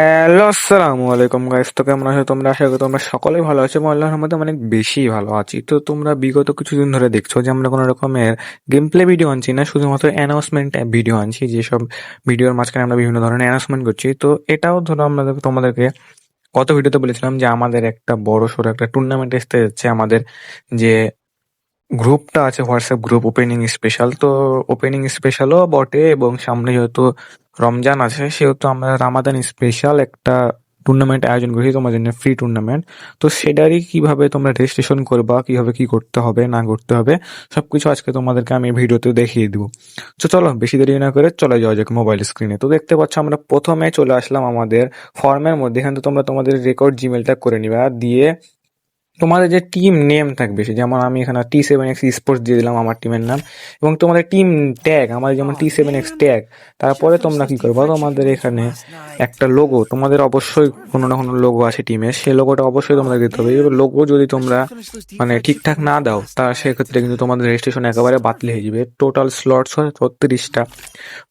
Hello, আসসালামু আলাইকুম guys তো কেমন আছো তোমরা? আশা করি তোমরা সকলেই ভালো আছো এবং আল্লাহর মধ্যে অনেক বেশি ভালো আছি। তো তোমরা বিগত কিছুদিন ধরে দেখছ যে আমরা কোনো রকমের গেম প্লে ভিডিও আনছি না, শুধুমাত্র অ্যানাউন্সমেন্ট ভিডিও আনছি, যেসব ভিডিওর মাঝখানে আমরা বিভিন্ন ধরনের অ্যানাউন্সমেন্ট করছি। তো এটাও ধরো আমরা তোমাদেরকে গত ভিডিওতে বলেছিলাম যে আমাদের একটা বড় সড়ো একটা টুর্নামেন্ট আসতে যাচ্ছে। আমাদের যে গ্রুপটা আছে হোয়াটসঅ্যাপ গ্রুপ ওপেনিং স্পেশাল তো ওপেনিং স্পেশালও বটে এবং সামনে যেহেতু রমজান আছে, সেহেতু আমরা রামাদান স্পেশাল একটা টুর্নামেন্ট আয়োজন করেছি, তোমার জন্য ফ্রি টুর্নামেন্ট তো সেটারই কীভাবে তোমরা রেজিস্ট্রেশন করবা, কীভাবে কি করতে হবে, না করতে হবে, সবকিছু আজকে তোমাদেরকে আমি ভিডিওতে দেখিয়ে দিব। তো চলো, বেশি দেরি না করে চলে যাওয়া যাক মোবাইল স্ক্রিনে তো দেখতে পাচ্ছ, আমরা প্রথমে চলে আসলাম আমাদের ফর্মের মধ্যে। এখানে তোমরা তোমাদের রেকর্ড জিমেলটা করে নিবা, দিয়ে তোমাদের যে টিম নেম থাকবে সে যেমন আমি এখানে টি সেভেন এক্স স্পোর্টস দিয়ে দিলাম আমার টিমের নাম এবং তোমাদের টিম ট্যাগ আমাদের যেমন টি সেভেন এক্স ট্যাগ তারপরে তোমরা কি করব? তোমাদের এখানে একটা লোগো তোমাদের অবশ্যই কোনো না কোনো লোগো আছে টিমের সেই লোগোটা অবশ্যই তোমাদের দিতে হবে। এবার লোগো যদি তোমরা মানে ঠিকঠাক না দাও তা সেক্ষেত্রে কিন্তু তোমাদের রেজিস্ট্রেশন একেবারে বাতিল হয়ে যাবে। টোটাল স্লটস হয় ছত্রিশটা।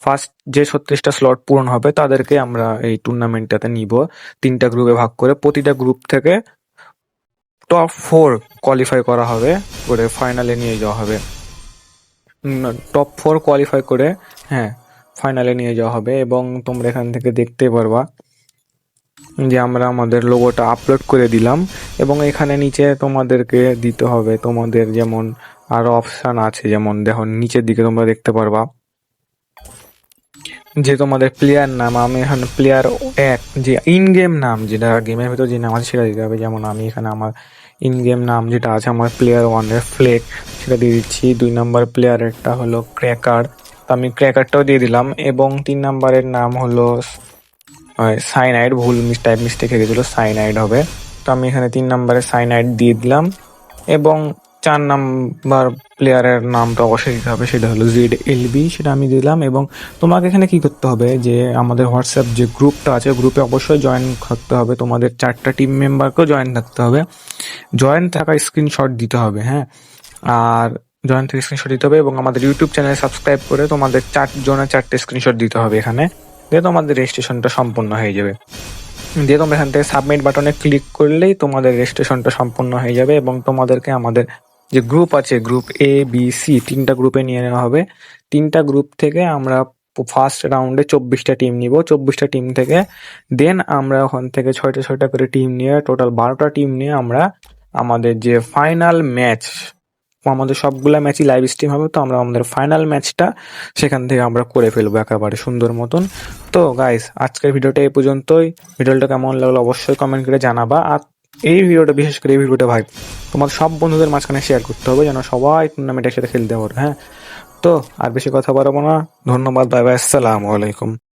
ফার্স্ট যে ছত্রিশটা স্লট পূরণ হবে তাদেরকে আমরা এই টুর্নামেন্টটাতে নিব। তিনটা গ্রুপে ভাগ করে প্রতিটা গ্রুপ থেকে টপ ফোর কোয়ালিফাই করা হবে, করে ফাইনালে নিয়ে যাওয়া হবে। টপ ফোর কোয়ালিফাই করে হ্যাঁ ফাইনালে নিয়ে যাওয়া হবে এবং তোমরা এখান থেকে দেখতে পারবা যে আমরা আমাদের লোগোটা আপলোড করে দিলাম এবং এখানে নিচে তোমাদেরকে দিতে হবে তোমাদের যেমন আরও অপশান আছে, যেমন দেখো নিচের দিকে তোমরা দেখতে পারবা। যে তোমাদের প্লেয়ার নাম, আমি এখানে প্লেয়ার এক, যে ইন গেম নাম যেটা গেমের ভিতর যে নাম আছে সেটা দিতে হবে। যেমন আমি এখানে আমার ইন গেম নাম যেটা আছে, আমার প্লেয়ার ওয়ানের ফ্লেক সেটা দিয়ে দিচ্ছি। দুই নাম্বার প্লেয়ারেরটা হলো ক্র্যাকার তো আমি ক্র্যাকারটাও দিয়ে দিলাম। এবং তিন নাম্বারের নাম হলো সাইনাইড ভুল মিস টাইপ মিস্টেক হয়ে গেছিল সাইনাইড হবে। তো আমি এখানে তিন নাম্বারে সাইনাইড দিয়ে দিলাম। এবং চার নাম্বার প্লেয়ারের নামটা অবশ্যই দিতে হবে, সেটা হলো জেড এলবি সেটা আমি দিলাম এবং তোমাকে এখানে কি করতে হবে যে আমাদের হোয়াটসঅ্যাপ যে গ্রুপটা আছে, গ্রুপে অবশ্যই জয়েন থাকতে হবে, তোমাদের চারটা টিম মেম্বারকেও জয়েন থাকতে হবে। জয়েন থাকা স্ক্রিনশট দিতে হবে হ্যাঁ। আর জয়েন থেকে স্ক্রিনশট দিতে হবে এবং আমাদের ইউটিউব চ্যানেল সাবস্ক্রাইব করে তোমাদের চারজনের চারটে স্ক্রিনশট দিতে হবে এখানে, দিয়ে তোমাদের রেজিস্ট্রেশনটা সম্পূর্ণ হয়ে যাবে। দিয়ে তোমরা এখান থেকে সাবমিট বাটনে ক্লিক করলেই তোমাদের রেজিস্ট্রেশনটা সম্পূর্ণ হয়ে যাবে এবং তোমাদেরকে আমাদের যে গ্রুপ আছে গ্রুপ এ বি সি তিনটা গ্রুপে নিয়ে নেওয়া হবে। তিনটা গ্রুপ থেকে আমরা ফার্স্ট রাউন্ডে চব্বিশটা টিম নিব। চব্বিশটা টিম থেকে দেন আমরা ওখান থেকে ছয়টা ছয়টা করে টিম নিয়ে টোটাল বারোটা টিম নিয়ে আমরা আমাদের যে ফাইনাল ম্যাচ আমাদের সবগুলা ম্যাচই লাইভ স্ট্রিম হবে, তো আমরা আমাদের ফাইনাল ম্যাচটা সেখান থেকে আমরা করে ফেলব একেবারে সুন্দর মতন। তো গাইস আজকের ভিডিওটা এই পর্যন্তই। ভিডিওটা কেমন লাগল অবশ্যই কমেন্ট করে জানাবা। আর এই ভিডিওটা, বিশেষ করে এই ভিডিওটা ভাই তোমার সব বন্ধুদের মাঝখানে শেয়ার করতে হবে যেন সবাই টুর্নামেন্ট একসাথে খেলতে পারো হ্যাঁ? তো আর বেশি কথা বাড়াবো না। ধন্যবাদ বাই বাই আসসালামু আলাইকুম।